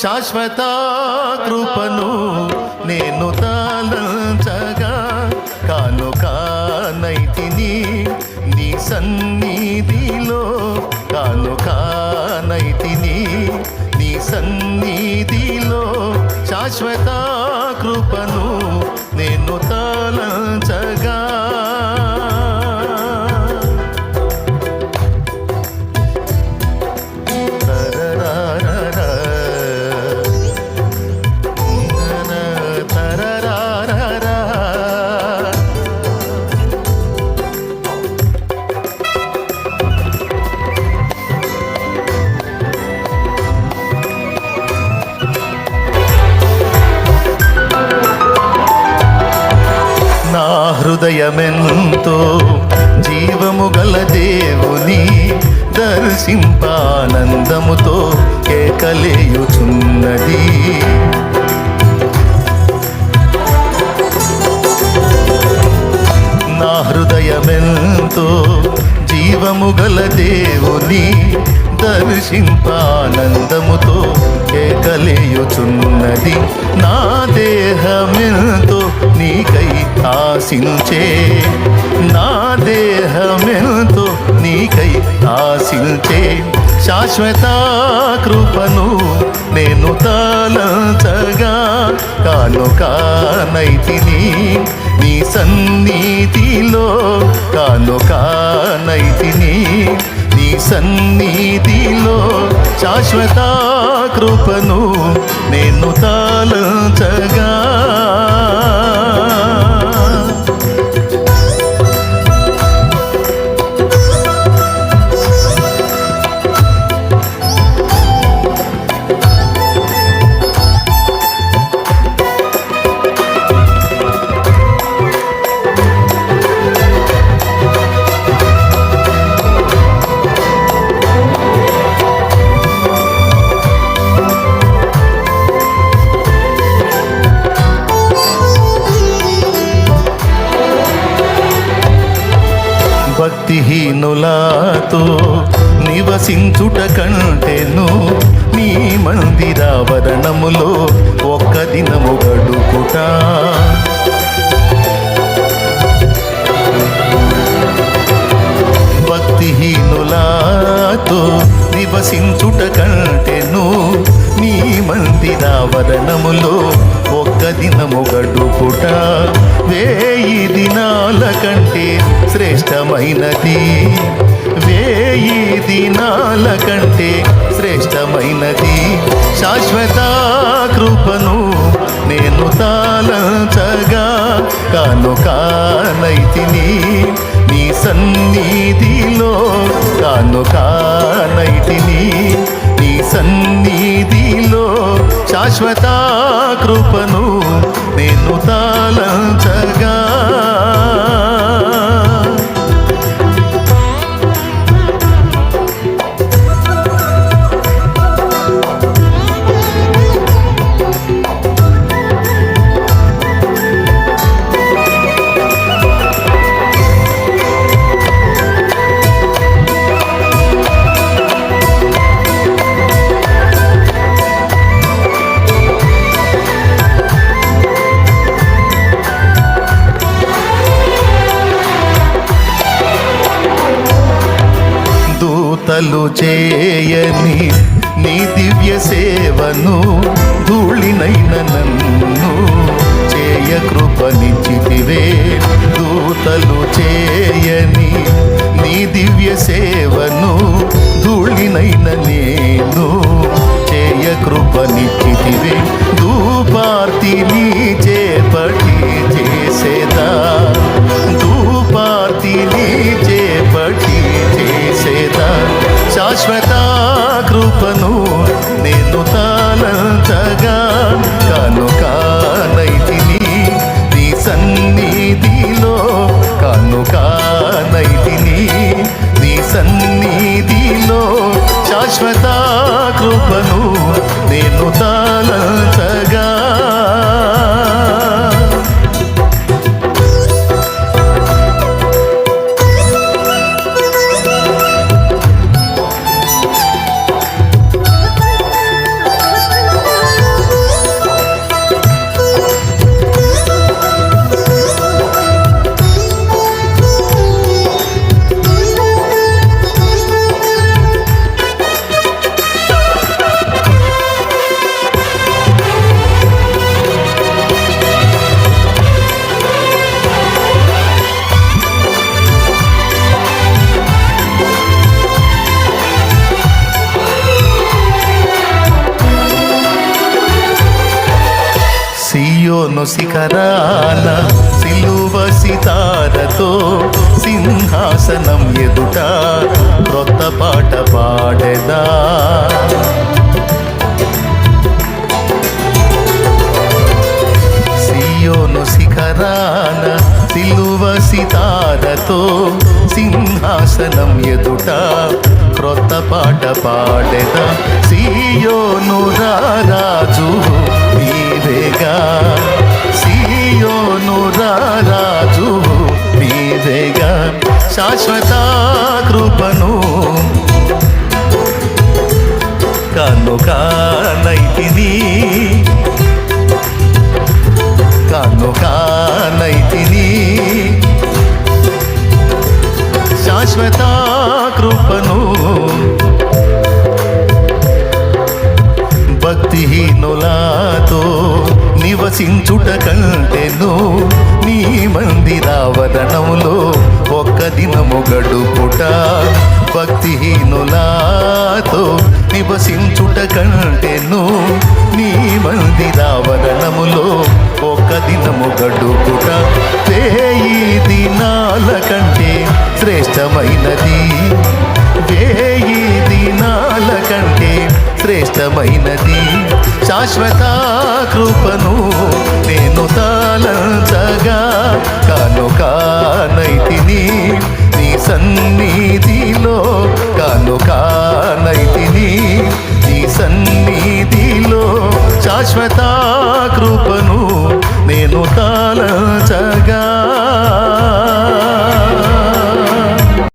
శాశ్వత కృపను నేను తలంచగా కాను కానైతిని నీ సన్నిధిలో కాను కానైతిని నీ సన్నిధిలో శాశ్వత కృపను హృదయమెంతో జీవము గల దేవుని దర్శింపానందముతో కేకలేయుచున్నది. నా హృదయమెంతో జీవము గల దేవుని దర్శింపానందముతో కేకలేయుచున్నది నా దేహమెంతో నీకై ఆశించే. నా దేహమెంతో నీకై ఆశించే. శాశ్వత కృపను నేను తలంచగా కాను కానైతిని నీ సన్నిధిలో కాను కానైతిని నీ సన్నిధిలో శాశ్వత కృపను నేను తలంచగా భక్తిహీనులతో నివసించుట కంటేను నీ మందిరావరణములో ఒక్క దినము గడుపుట. భక్తిహీనులాతో నివసించుట కంటేను నీ మందిరావరణములో ఒక్క దినము గడుపుట. వేయి దినాల కంటే శ్రేష్టమైనది. వేయి దినాల కంటే శ్రేష్టమైనది. శాశ్వత కృపను నేను తాళచగా కాను కానైతిని నీ సన్నిధిలో కాను కానైతిని నీ సన్నిధిలో శాశ్వత కృపను నేను తాళచగా దూతలు చేయని నీ దివ్య సేవను ధూళినైన నన్ను చేయ కృపనిచ్చితివే. దూతలు చేయని నీ దివ్య సేవను ధూళినైన నేను చేయ కృపని శాశ్వత కృపను నేను తాళంచగా కనుక సియోను శిఖరాన సిలువ సితారతో సింహాసనం ఎదుట క్రొత్త పాట పాడెదా. సియోను శిఖరాన సిలువ సితారతో సింహాసనం ఎదుట క్రొత్త పాట పాడెదా. సియోను రాజు శాశ్వత కృపను కనుక నైతిని కనుక నైతిని. శాశ్వత కృపను భక్తిహీనులా నివసించుట కంటెను. నీ మందిరావరణంలో ఒక్క దినము గడుపుట. భక్తిహీనులాతో నివసించుట కంటెను. నీ మందిరావరణములో ఒక్క దినము గడుపుట. వేయి దినాల కంటే శ్రేష్టమైనది? వేయి దినాల కంటే శ్రేష్టమైనది? శాశ్వత కృపను నేను తాళంచగా కానుక నైతిని నీ సన్నిధిలో